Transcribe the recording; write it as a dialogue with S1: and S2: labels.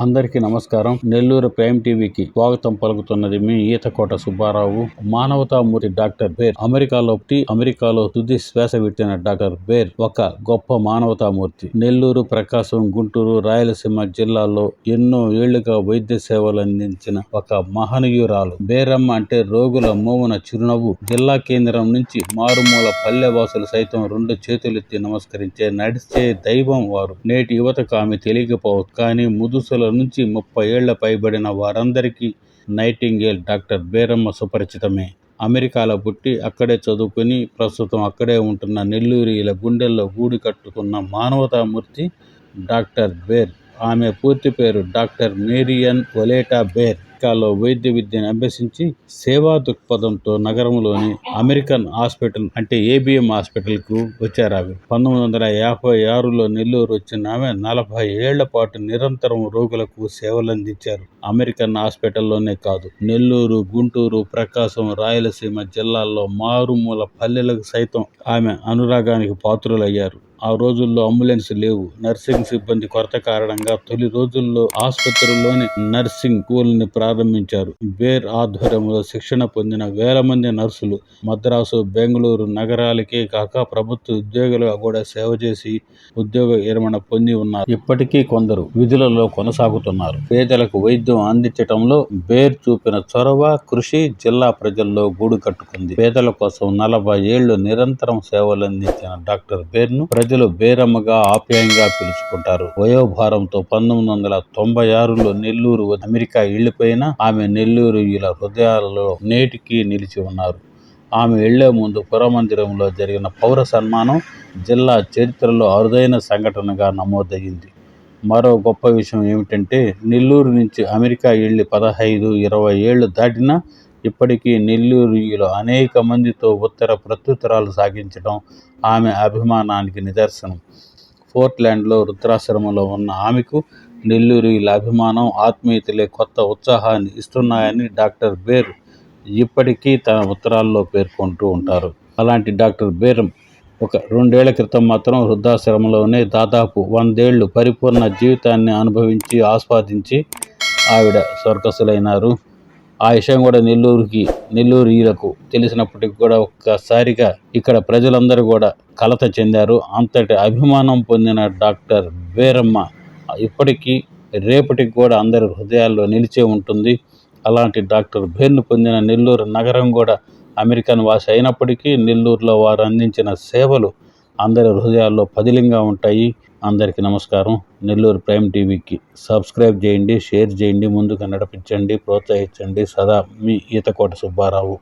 S1: అందరికీ నమస్కారం. నెల్లూరు ప్రైమ్ టీవీకి స్వాగతం పలుకుతున్నది మీ ఈతకోట సుబ్బారావు మానవతామూర్తి డాక్టర్ బేర్ అమెరికాలో అమెరికాలో తుది శ్వాస విట్టిన డాక్టర్ బేర్ ఒక గొప్ప మానవతామూర్తి. నెల్లూరు ప్రకాశం గుంటూరు రాయలసీమ జిల్లాల్లో ఎన్నో ఏళ్ళుగా వైద్య సేవలు అందించిన ఒక మహనీయురాలు. బేరమ్మ అంటే రోగుల మోమున చిరునవ్వు. జిల్లా కేంద్రం నుంచి మారుమూల పల్లెవాసులు సైతం రెండు చేతులెత్తి నమస్కరించే నడిచే దైవం వారు. నేటి యువతకు ఆమె తెలియకపోవచ్చు. కానీ ముదుసుల నుంచి ముప్పై ఏళ్ళ పైబడిన వారందరికీ నైటింగేల్ డాక్టర్ బేరమ్మ సుపరిచితమే. అమెరికాలో పుట్టి అక్కడే చదువుకుని ప్రస్తుతం అక్కడే ఉంటున్న నెల్లూరిల గుండెల్లో గూడు కట్టుకున్న మానవతామూర్తి డాక్టర్ బేర్. ఆమె పూర్తి పేరు డాక్టర్ మేరియన్ ఒలేటా బేర్. అమెరికాలో వైద్య విద్యను అభ్యసించి సేవా దృక్పథంతో నగరంలోని అమెరికన్ హాస్పిటల్ అంటే ఏబిఎం హాస్పిటల్కు వచ్చారు ఆమె పంతొమ్మిది వందల యాభై ఆరులో నెల్లూరు వచ్చిన ఆమె నలభై ఏళ్ళ పాటు నిరంతరం రోగులకు సేవలందించారు. అమెరికన్ హాస్పిటల్లోనే కాదు నెల్లూరు గుంటూరు ప్రకాశం రాయలసీమ జిల్లాల్లో మారుమూల పల్లెలకు సైతం ఆమె అనురాగానికి పాత్రులయ్యారు. ఆ రోజుల్లో అంబులెన్స్ లేవు. నర్సింగ్ సిబ్బంది కొరత కారణంగా తొలి రోజుల్లో ఆసుపత్రిలోని నర్సింగ్ స్కూల్ని ప్రారంభించారు. బేర్ ఆధ్వర్యంలో శిక్షణ పొందిన వేల మంది నర్సులు మద్రాసు బెంగళూరు నగరాలకే కాక ప్రభుత్వ ఉద్యోగులుగా కూడా సేవ చేసి ఉద్యోగ విరమణ పొంది ఉన్నారు. ఇప్పటికీ కొందరు విధులలో కొనసాగుతున్నారు. పేదలకు వైద్యం అందించటంలో బేర్ చూపిన చొరవ కృషి జిల్లా ప్రజల్లో గూడు కట్టుకుంది. పేదల కోసం నలభై ఏళ్ళు నిరంతరం సేవలందించిన డాక్టర్ బేర్ను ప్రజలు బేరమ్మగా ఆప్యాయంగా పిలుచుకుంటారు. వయోభారంతో పంతొమ్మిది వందల తొంభై ఆరులో నెల్లూరు అమెరికా వెళ్ళిపోయినా ఆమె నెల్లూరు ఇలా హృదయాలలో నేటికి నిలిచి ఉన్నారు. ఆమె వెళ్ళే ముందు పురమందిరంలో జరిగిన పౌర సన్మానం జిల్లా చరిత్రలో అరుదైన సంఘటనగా నమోదయ్యింది. మరో గొప్ప విషయం ఏమిటంటే నెల్లూరు నుంచి అమెరికా వెళ్ళి పదహైదు ఇరవై ఏళ్ళు దాటినా ఇప్పటికీ నెల్లూరులో అనేక మందితో ఉత్తర ప్రత్యుత్తరాలు సాగించడం ఆమె అభిమానానికి నిదర్శనం. పోర్ట్లాండ్లో రుద్రాశ్రమంలో ఉన్న ఆమెకు నెల్లూరుల అభిమానం ఆత్మీయతలే కొత్త ఉత్సాహాన్ని ఇస్తున్నాయని డాక్టర్ బేర్ ఇప్పటికీ తన ఉత్తరాల్లో పేర్కొంటూ ఉంటారు. అలాంటి డాక్టర్ బేరం ఒక రెండేళ్ళ క్రితం మాత్రం వృద్ధాశ్రమంలోనే దాదాపు వందేళ్ళు పరిపూర్ణ జీవితాన్ని అనుభవించి ఆస్వాదించి ఆవిడ స్వర్గస్థులైనారు. ఆ విషయం కూడా నెల్లూరుకి నెల్లూరులకు తెలిసినప్పటికి కూడా ఒక్కసారిగా ఇక్కడ ప్రజలందరూ కూడా కలత చెందారు. అంతటి అభిమానం పొందిన డాక్టర్ బేరమ్మ ఇప్పటికీ రేపటికి కూడా అందరి హృదయాల్లో నిలిచే ఉంటుంది. అలాంటి డాక్టర్ బేర్ను పొందిన నెల్లూరు నగరం కూడా అమెరికన్ వాసి అయినప్పటికీ నెల్లూరులో వారు అందించిన సేవలు అందరి హృదయాల్లో పదిలింగా ఉంటాయి. అందరికీ నమస్కారం. నెల్లూరు ప్రైమ్ టీవీకి సబ్స్క్రైబ్ చేయండి షేర్ చేయండి ముందుకు నడిపించండి ప్రోత్సహించండి. సదా మీ ఈతకోట సుబ్బారావు.